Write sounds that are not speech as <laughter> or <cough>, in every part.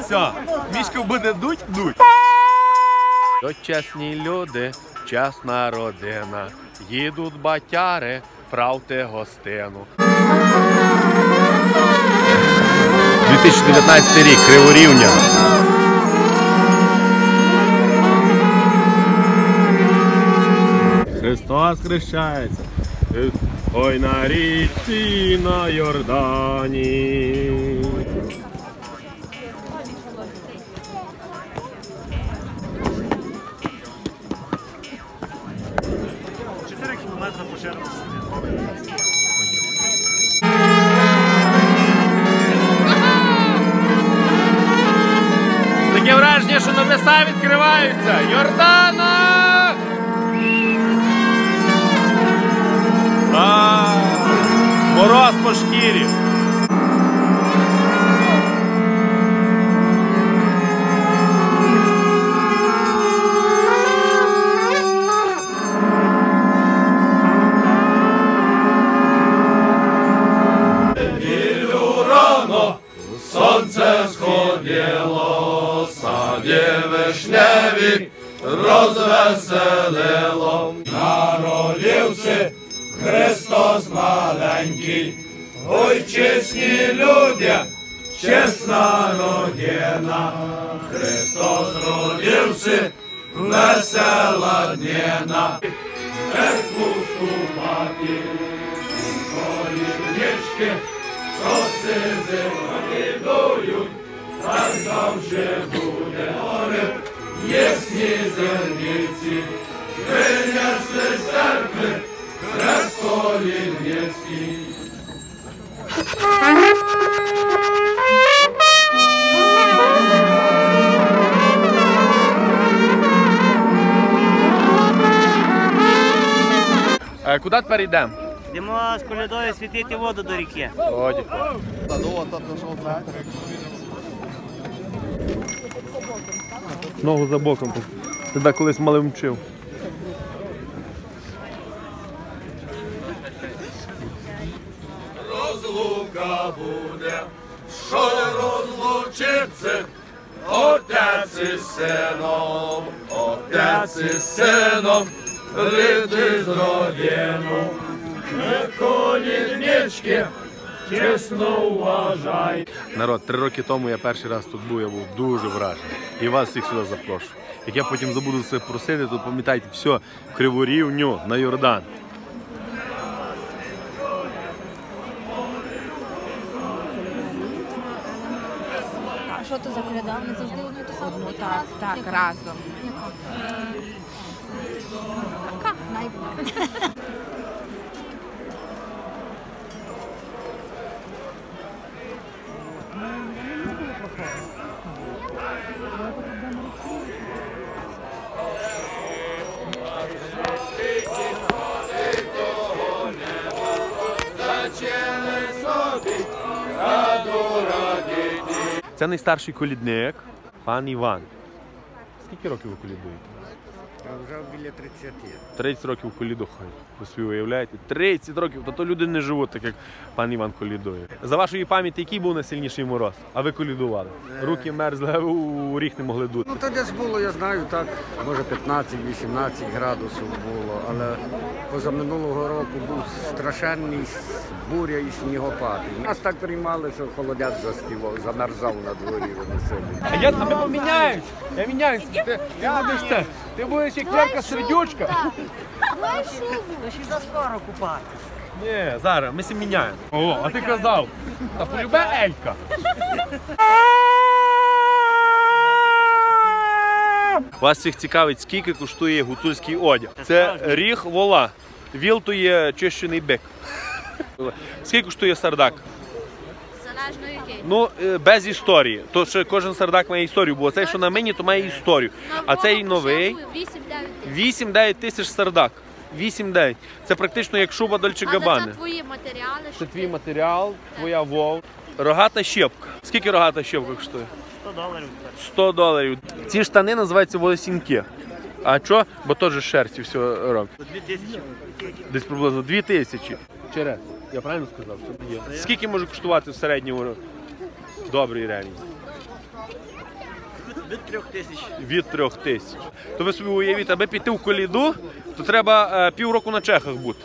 Все, мішка буде дуть, дуть. То чесні люди, чесна родина. Їдуть батяри, правте гостину. 2019 рік, Криворівня. Христос хрещається. Ой на річці на Йордані. Враження, що небеса відкриваються. Йордана! А, мороз по шкірі. bez mózgu papier. Konieczkę, szosy zełanie boju, tak dam się budę orę, jest nie zernicy. Wenia se zarkle, raz polin. Е, Куди тепер йдемо? Йдемо з колядою світити воду до ріки. Годі. Ногу за боком. Тебе колись малим вчив. Розлука буде, що розлучиться, отець із сином, отець із сином, рити з родину. Коліннички, чесно уважай. Народ, три роки тому я перший раз тут був, я був дуже вражений. І вас всіх сюди запрошую. Як я потім забуду це просити, то пам'ятайте, все, в Криворівню на Йордан. А що то за коляда? Не завжди одну і ту саму так, так, разом. Це найстарший колідник, пан Іван. Скільки років ви колідуєте? Вже біля 30. 30 років коліду ходить. Ви собі уявляєте? 30 років, то, то люди не живуть так, як пан Іван колідує. За вашої пам'яті, який був найсильніший мороз? А ви колідували? Руки мерзли, а у ріг не могли дути. Ну то десь було, я знаю, так, може 15-18 градусів було, але позаминулого року був страшенний буря і снігопад. Нас так приймали, що холодяк заспівав, замерзав на дворі веселі. А я тебе поміняюсь. Я міняюсь. Ти, я це. Ти будеш як Лерка сердючка. То ще за скоро купати. Ні, зараз, ми сі міняємо. О, а ти казав. Та полюбе Елька. Вас всіх цікавить, скільки коштує гуцульський одяг. Це ріг вола. Віл то є чищений бик. Скільки коштує сардак? Залежно який. Ну, е, без історії. То що кожен сардак має історію, бо цей, що на мені, то має історію. А цей новий 8-9 8-9 тисяч сардак. 8-9. Це практично як шуба Дольче Габани. це твої матеріали. Це твій матеріал, твоя вов. Рогата щепка. Скільки рогата щепка коштує? 100 доларів. 100 доларів. Ці штани називаються волосінки. А що? Бо теж шерсті все роблять. 2000. Десь приблизно 2 тисячі. Черед. Я правильно сказав? Що є. Скільки може коштувати в середньому добрий ревінь? Від трьох тисяч. від трьох тисяч. То ви собі уявіть, аби піти в коліду, то треба е, півроку на чехах бути.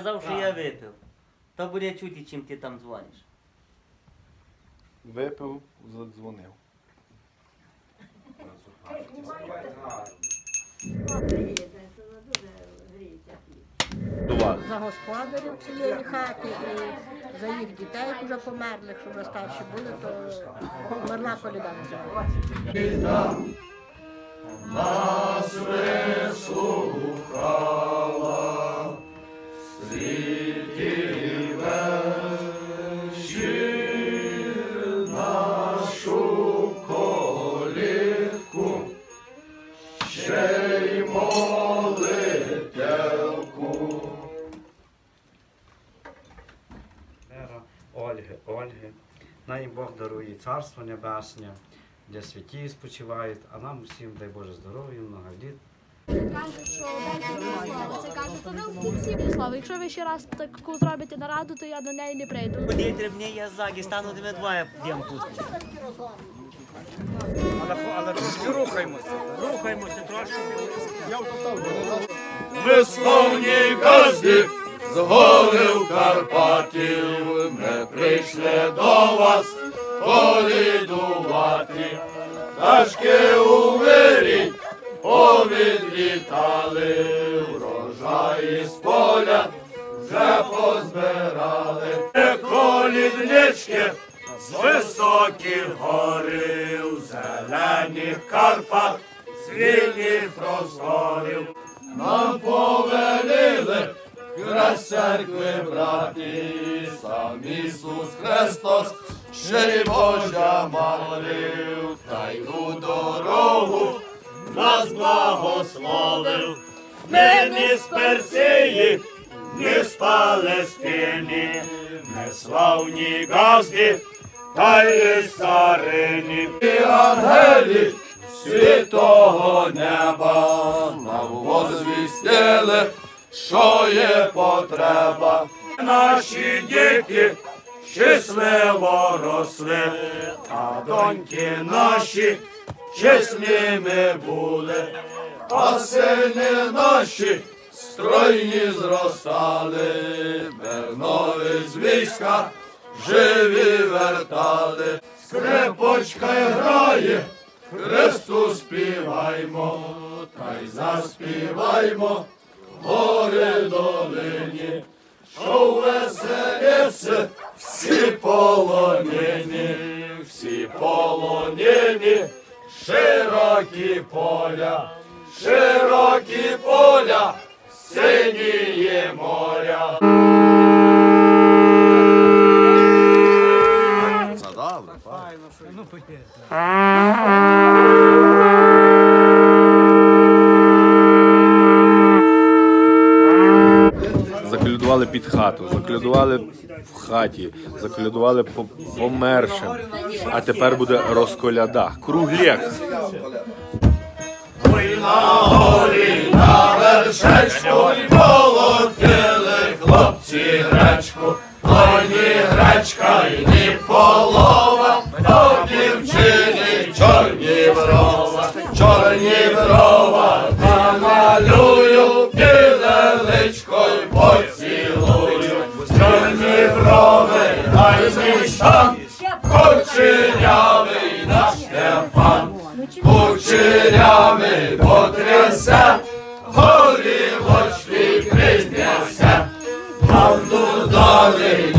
сказав, що я випив. То буде чути, чим ти там дзвониш. Випив, задзвонив. До вас. за господарів цієї хати і за їх дітей вже померлих, що вже старші були, то померла коляда називається. Вера Ольги, Ольги. Най їм Бог дарує Царство Небесне, де святі спочивають, а нам усім дай Боже здоров'я, много літ. Кажуть, що. Це кажуть, то ви по слову. Якщо ви ще раз таку зробите нараду, то я до неї не прийду. Куди трибні я ззаді, стану тебе двоє дім пустити. Але, трошки рухаємося. Рухаємося трошки. Весловні газди з голив Карпатів ми прийшли до вас полідувати. Пташки у вирі повідлітали, врожаї з поля вже позбирали. Коліднички з високих горів, зелених Карпат, світів просторів. Нам повеліли край церкви брати, сам Ісус Христос, ще й Божа молив, та й у дорогу нас благословив. Не з Персії, не з Палестини, ми славні газди, та й царині. І ангелі святого неба що є потреба. Наші діти щасливо росли, а доньки наші чесними були, а сини наші стройні зростали, Бернові з війська живі вертали, скрипочка грає, Христу співаймо, та й заспіваймо, гори долині, що веселіться всі полонені, всі полонені, широкі поля, широкі поля, синіє моря. <laughs> Заколядували під хату, заклядували в хаті, заклядували по помершим. А тепер буде розколяда. Кругляк. Ой на горі, на вершечку, молотили хлопці гречку. Ой, гречка, й кучерявий наш Стефан. Кучерявий потрясе, голівочки піднесе. Правду дали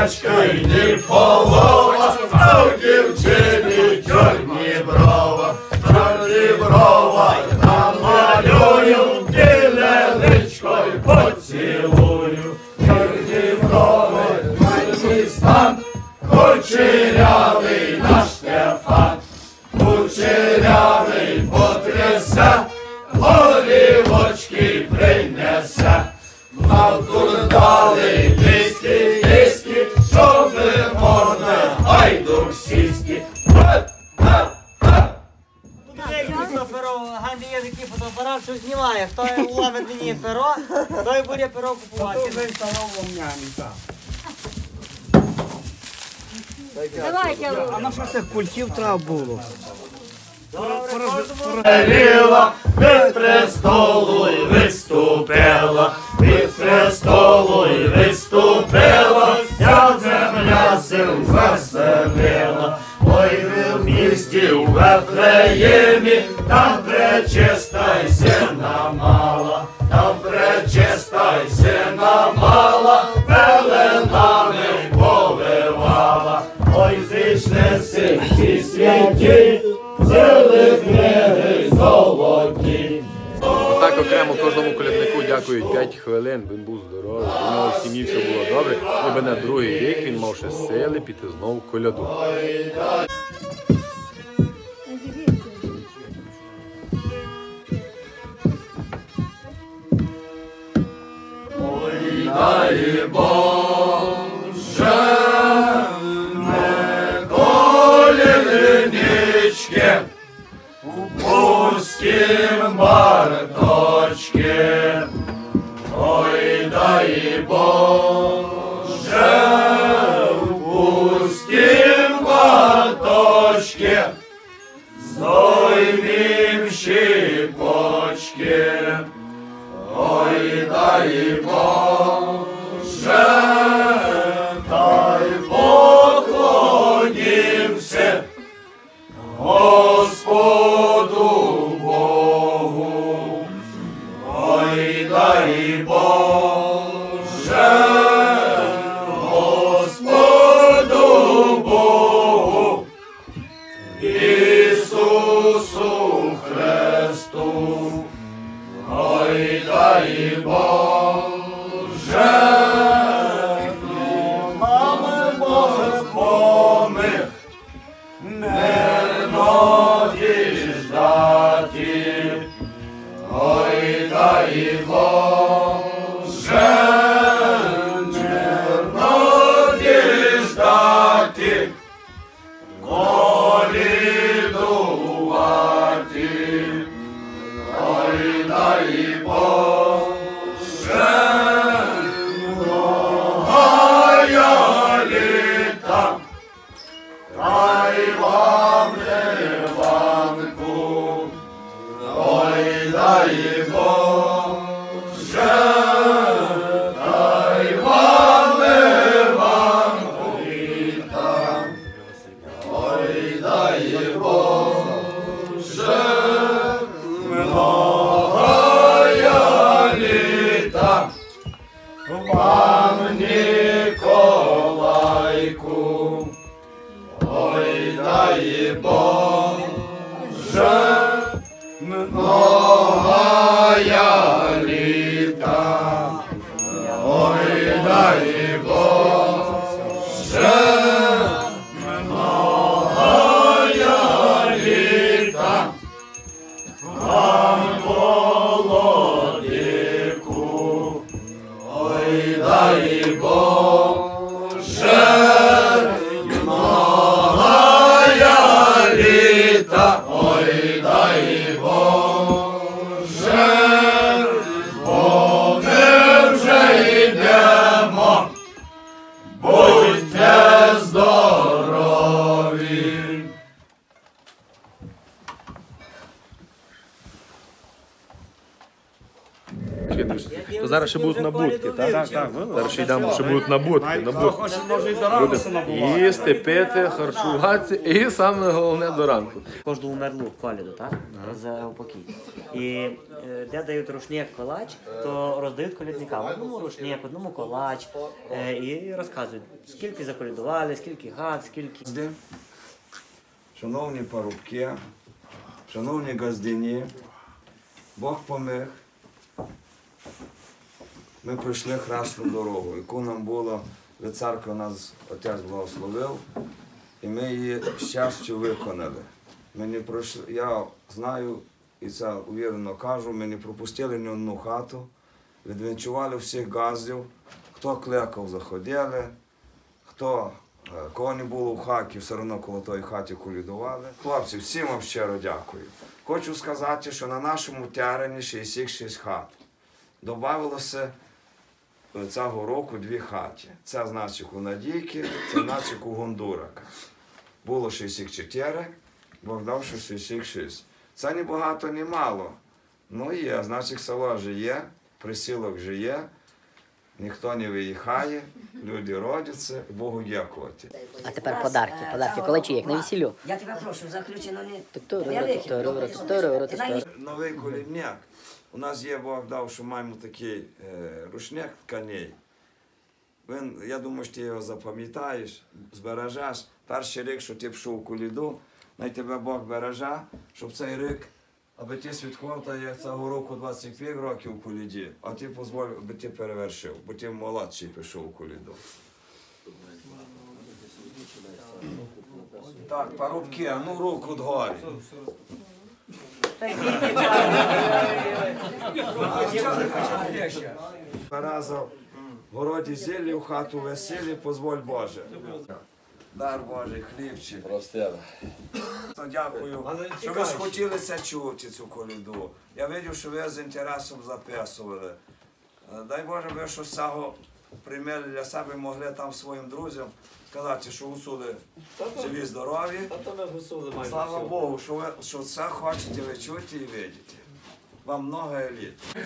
ні й ні полова, а в дівчині чорні брова, чорні брова, намалюю, біле личко й поцілую. Чорні брови, майже стан, кучерявий що знімає. Хто ловить мені перо, той буде перо купувати. Давайте, Ріла від престолу й виступила, від престолу й виступила, вся земля сил заселила. Ви в Вифлеємі, там пречиста й мала, там пречиста й сина мала, пеленами повивала. Ой, зійшли всі святі, книги золоті. Так окремо кожному коляднику дякують 5 хвилин. Він був здоровий, у нього в сім'ї все було добре. Ніби на другий рік він мав ще сили піти знову коляду. Jesús. То зараз ще будуть набутки, так? Так, так, Зараз ще йдемо, ще будуть набутки. Набутки. хоче, може і до ранку набувати. їсти, пити, харчуватися і саме головне до ранку. Кожну умерлу коляду, так? За упокій. І е, де дають рушник колач, то роздають колядникам. Одному рушник, одному колач. е, І розказують, скільки заколядували, скільки гад, скільки. Шановні парубки, шановні газдині, Бог поміг. Ми пройшли хресну дорогу, яку нам було від церкви нас отець благословив, і ми її щастю виконали. Ми не пройшли, я знаю і це увірено кажу, ми не пропустили ні одну хату, відвінчували всіх газдів, хто клекав, заходили, хто е, кого не було в хаті, все одно коло тої хаті колідували. Хлопці, всім вам щиро дякую. Хочу сказати, що на нашому терені 66 хат. Добавилося цього року дві хаті. Це значить у Надійки, це значить у Гондурака. Було 64, Бог дав, що 66. Це ні багато, ні мало. Ну є, значить село жиє, присілок жиє, ніхто не виїхає, люди родяться, Богу дякувати. А тепер подарки. Подарки коли чи як на весіллю. Я тебе прошу, заключено не. Новий колідняк. У нас є Бог дав, що маємо такий е, рушник тканей. Він, я думаю, що ти його запам'ятаєш, збережеш. Перший рік, що ти пішов у коліду, най тебе Бог береже, щоб цей рік, аби ти святкував, та як цього року 25 років у коліді, а ти дозволив, аби ти перевершив, бо ти молодший пішов у коліду. Так, парубки, а ну руку дгорі. Разом в городі зіллі, в хату весіллі, позволь Боже. Дар Божий, хлібчик. Простяно. Дякую, що ви схотілися чути цю коліду. Я бачив, що ви з інтересом записували. Дай Боже, ви що з цього приймели для себе могли там своїм друзям сказати, що усули живі, здорові. Слава Богу, що ви що це хочете ви чути і видіти. Вам много літ.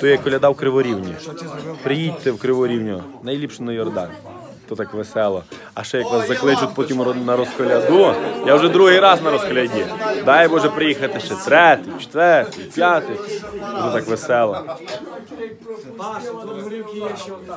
То є коляда в Криворівні. Приїдьте в Криворівню, найліпше на Йордан. То так весело. А ще як вас закличуть потім на розколяду, я вже другий раз на розколяді. Дай Боже приїхати ще третій, четвертий, п'ятий. Буде так весело.